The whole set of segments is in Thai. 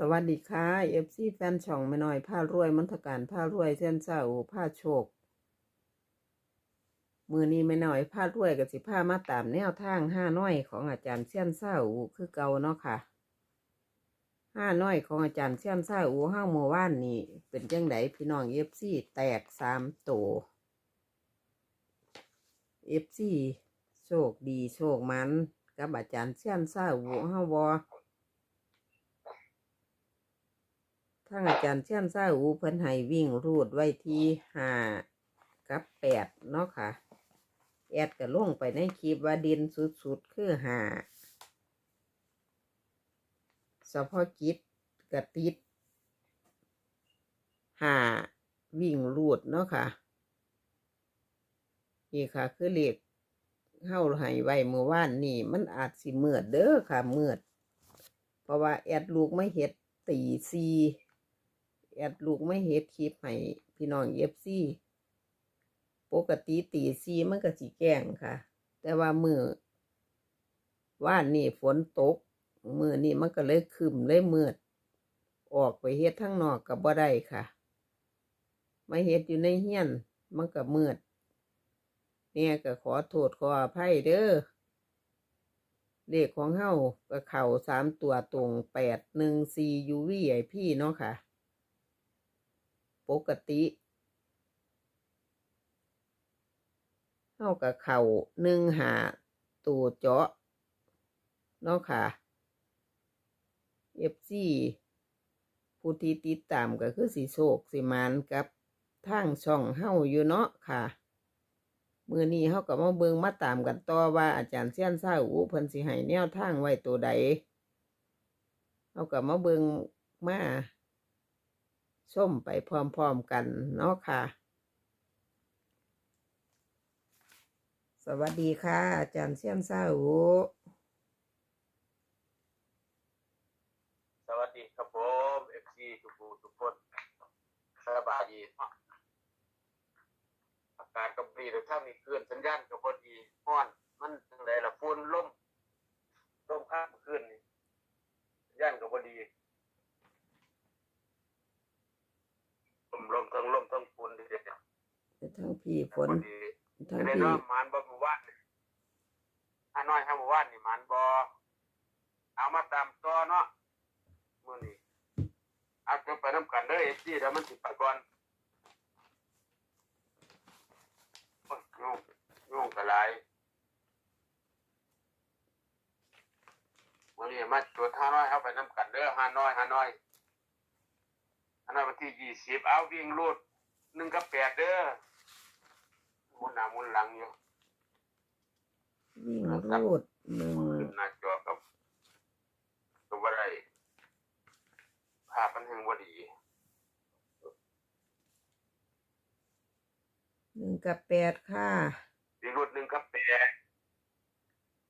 สวัสดีค่ะเอฟซีแฟนช่องไม่น้อยผ้ารวยมนทการผ้ารวยเส้นเศร้าผ้าโชค มือนี้ไม่น้อยผ้ารวยกับสิผ้ามาตามแนวทางห้าน้อยของอาจารย์เส้นเศร้าคือเก่าเนาะค่ะห้าน้อยของอาจารย์เส้นเศร้าห้าโมว่านนี่เป็นจังไดพี่น้องเอฟซีแตกสามโตเอฟซีโชคดีโชคมันกับอาจารย์เส้นเศร้าห้าวอ ทางอาจารย์เชี่ยนซ่าอูเพิ่นให้วิ่งรูดไว้ที่ห้ากับแปดเนาะค่ะ แอดก็ล่งไปในคลิปว่าดินสุดๆคือห้าเฉพาะกิจกระติดห้าวิ่งรูดเนาะค่ะ นี่ค่ะ คือเหลขเข้าให้ไว้เมื่อวานนี่มันอาจสิเมือดเด้อค่ะเมือด เพราะว่าแอดลูกไม่เฮ็ดตีซี แอดลูกไม่เฮ็ดคลิปให้พี่น้องเอฟซีปกติตีซีมันก็สิแกล้งค่ะ แต่ว่ามือว่านนี่ฝนตก มือนี่มันก็เลยคึมเลยมืด ออกไปเฮ็ดทั้งนอกกับบ่ได้ค่ะ มาเฮ็ดอยู่ในเฮียน มันก็มืดเนี่ยก็ขอโทษขออภัยเด้อเลขของเฮาก็เข่าสามตัวตรงแปดหนึ่งสี่ยูวีไอพี่เนาะค่ะ ปกติเฮากับเข่าหนึ่งหาตัวเจาะเนาะค่ะเอฟซีผู้ที่ติดตามก็คือสีโศกสีมานกับทางช่องเฮาอยู่เนาะค่ะ มือนี้เขาก็มาเบิงมาตามกันต่อว่าอาจารย์เซียนซ่าอูเพิ่นสิให้แนวทางไว้ตัวใดเขาก็มาเบิงมา ส้มไปพร้อมๆกันเนาะค่ะ สวัสดีค่ะ อาจารย์เซียนซ่าอูสวัสดีครับผมเอฟซีทุกผู้ทุกคนสบายดีเนาะอากาศก็ดีแต่ถ้ามีเคลื่อนสัญญาณก็พอดีห้อน มันจังไรล่ะฝนลมลมข้ามขึ้นนี่สัญญาณก็พอดีลมลมทั้งลมทั้งฝนดีเด็ด ทั้งพี่ฝนพอดีทั้งไม่ได้พี่ เนาะหมันบ่หมู่บ้านนี่อาน้อยห้าหมู่บ้านนี่หมันบ่เอามาตามต่อเนาะมื้อนี้เอาจะไปนํกันเด้อ FC เดี๋ยวมันสิไปก่อนโอ้ยยุ่งยุ่งกะหลายมื้อนี้มาตรวจห้าน้อยเอาไปนํกันเด้อห้าน้อยห้าน้อยห้าน้อยวันที่ยี่สิบเอาวิ่งรูดหนึ่งกับแปดเด้อห มุนหน้าหมุนหลังอยู่วิ่งรูดหนึ่งขึ้นหน้าจอกับกับว่าไรภาพมันแห่งว่าดีหนึ่งกับแปดค่ะดีรุ่นหนึ่งกับแปด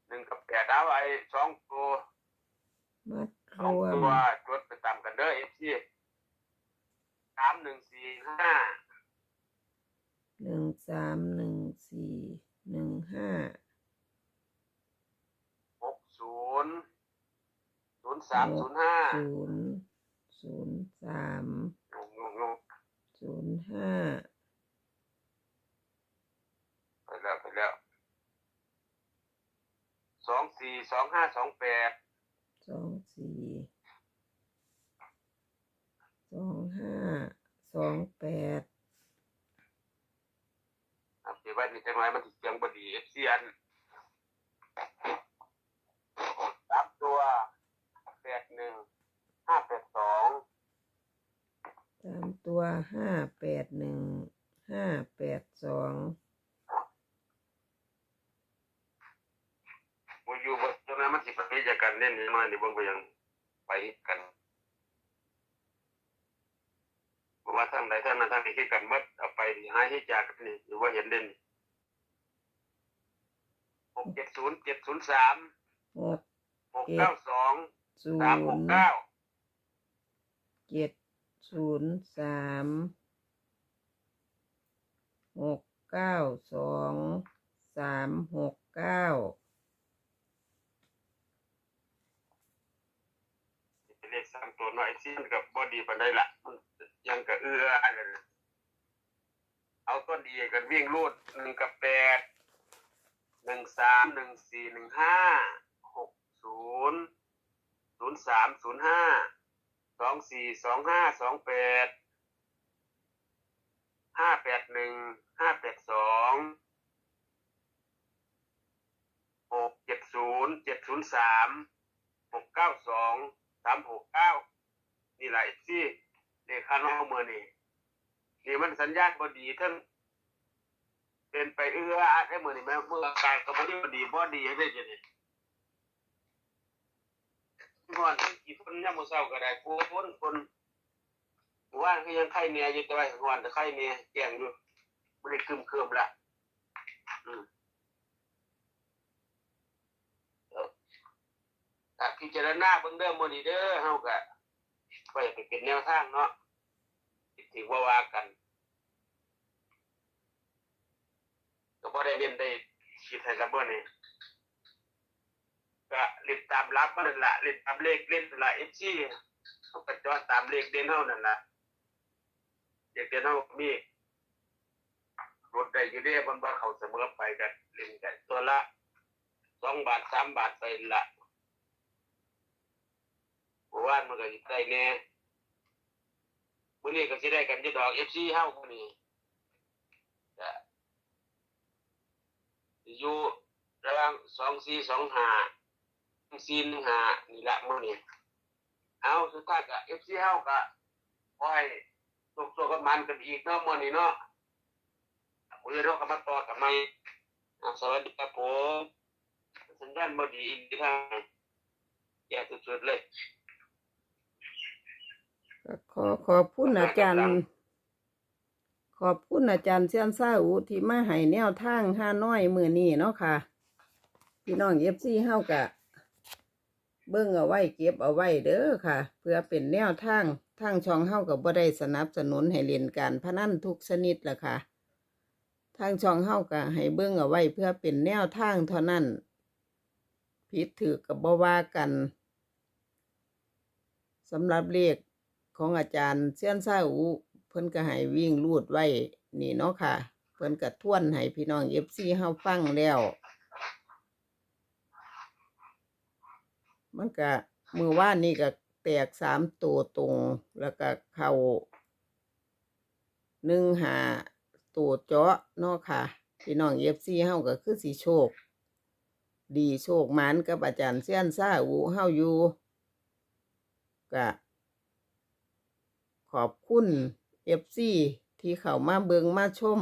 หนึ่งกับแปดเอาไว้สองตัว มัด ส ร อง วม ตัวจดไปตามกันเด้อเอฟซีสามหนึ่งสี่ห้า หนึ่งสามหนึ่งสี่หนึ่งห้า หกศูนย์ศูนย์สาม ศูนย์ศูนย์สามศูนย์ห้าไปแล้วไปแล้วสองสี่สองห้าสองแปดสองสี่สองห้าสองแปดครับเดี๋ยวไว้นี่จังไรมันถึงเสียงบดีเอฟซีอันสามตัวแปดหนึ่งห้าแปดสอง สามตัวห้าแปดหนึ่งห้าแปดสองมูอยู่บนตรงนั้นมันสิปฏิจากกันเล่นนิดหน่อยนี่เบิ่งก็ยังไปกันบอกว่าทางใดทางนั้นทางนี้คือกันหมดเอาไปหาให้จากกันนี่หรือว่าเห็นเด่นหกเจ็ดศูนย์เจ็ดศูนย์สามหกหกเก้าสองศูสามหนกย์เก้าเจ็ด ศูนย์สามหกเก้าสองสามหกเก้าเป็นเลขสามตัวน้อยซีมันกับบอดีปานใดละยังกับเอื้ออะไรนเอาต้นดีกันวิ่งรูดหนึ่งกับแปดหนึ่งสามหนึ่งสี่หนึ่งห้าหกศูนย์ศูนย์สามศูนย์ห้า สองสี่สองห้าสองแปดห้าแปดหนึ่งห้าแปดสองหกเจ็ดศูนย์เจ็ดศูนย์สามหกเก้าสองสามหกเก้านี่แหละที่เลขาน้องเมื่อนี่นี่มันสัญญาณบอดีทั้งเป็นไปเอื้ออาได้เมื่อนี่แม่เมื่ออาการกับบดีบอดีบดีให้ได้จะ นอนกี่คนย่ำมือเศร้าก็ได้กูคนคนว่านก็ยังไข่เนี่ยอยู่แตัวก่อนแต่ไข่เนี่ยแก่งอยู่ไม่ได้คืมเคืมละพิจารณาเบิ่งเด้อมื้อนี้เด้อเฮาก็ไปไปเป็นแนวทางเนาะถือว่าว่ากัน ก็บ่ได้เรียนได้คิดให้ละเบิ่นี่ ก็เล่นตามหลักมันนั่นล่ะเล่นตามเลขเล่นนั่นล่ะ FC เฮาก็จอดตามเลขเด่นเฮานั่นละเลขเด่นเฮามีรถได้อยู่เด้มันบ่เขาเสมอไปกันเล่นกันตัวละ2บาท3บาทไปละเมื่อวานมันก็สิได้แน่มื้อนี้ก็สิได้กันยู่ดอก FC เฮามื้อนี้อยู่ระหว่าง2425 415นี่ละมื้อนี้เอาสุดท้ายก็ FC เฮาก็ขอให้ตกตัวกันมันกันอีกเนาะมื้อนี้เนาะมื้อนี้เราก็มาต่อกันใหม่อ่าสวัสดีครับผมสัญญาณบ่ดีอีกทางแย่สุดๆเลยขอขอบคุณอาจารย์ ขอบคุณอาจารย์เซียนซาอูที่มาให้แนวทางห้าน้อยมือนี้เนาะค่ะ พี่น้องเอฟซีเฮากะ เบิ่งเอาไว้เก็บเอาไว้เด้อค่ะ เพื่อเป็นแนวทางทางช่องเฮากับบ่ได้สนับสนุนให้เล่นการพนันทุกชนิดล่ะค่ะ ทางช่องเฮากะให้เบิ่งเอาไว้เพื่อเป็นแนวทางเท่านั้นผิดถือกับบ่ว่ากันสำหรับเลขของอาจารย์เซียนซาอูเพิ่นก็ให้วิ่งลูดไว้นี่เนาะค่ะ เพิ่นก็ทวนให้พี่น้องเอฟซีเฮาฟังแล้ว มันก็มือว่านนี่ก็แตกสามตัวตรง แล้วก็เข้าหนึ่งหาตัวเจาะเนาะค่ะพี่น้องเอฟซีเฮาก็คือสีโชค ดีโชคหมันกับอาจารย์เซียนซาอูเฮาอยู่ก็ขอบคุณเอฟซีที่เข้ามาเบิงมาชม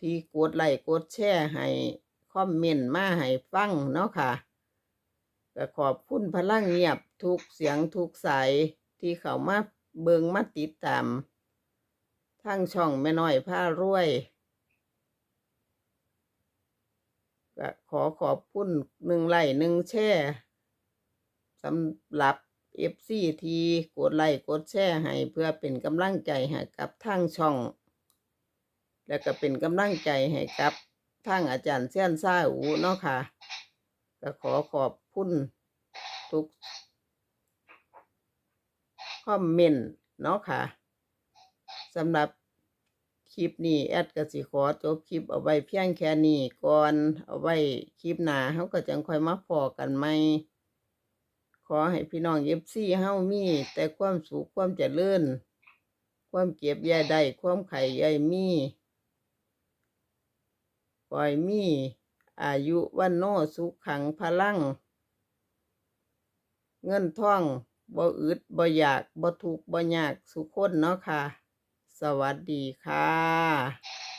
ที่กดไลค์กดแชร์ให้คอมเมนต์มาให้ฟังเนาะค่ะ ก็ขอบคุณพลังเงียบทุกเสียงทุกสายที่เขามาเบิงมาติดตามทั้งช่องแม่น้อยผ้ารวยก็ขอขอบคุณหนึ่งไลค์หนึ่งแชร์สำหรับเอฟซีทีกดไลค์กดแชร์ให้เพื่อเป็นกำลังใจให้กับทางช่อง แล้วก็เป็นกำลังใจให้กับทางอาจารย์เซียนซ่าอูเนาะค่ะ ก็ขอขอบคุณทุกคอมเมนต์เนาะค่ะสำหรับคลิปนี้แอดก็สิขอจบคลิปเอาไว้เพียงแค่นี้ก่อนเอาไว้คลิปหน้าเขาก็จังค่อยมาพอกันไหมขอให้พี่น้องเอฟซีเฮามี แต่ความสุขความเจริญความเก็บยาได้ความไข่ยายมีปล่อยมี อายุวันโนสุขขังพลัง เงินท่องบ่อึดบ่อยากบ่ทุกบ่ยากสุขคนเนาะค่ะ สวัสดีค่ะ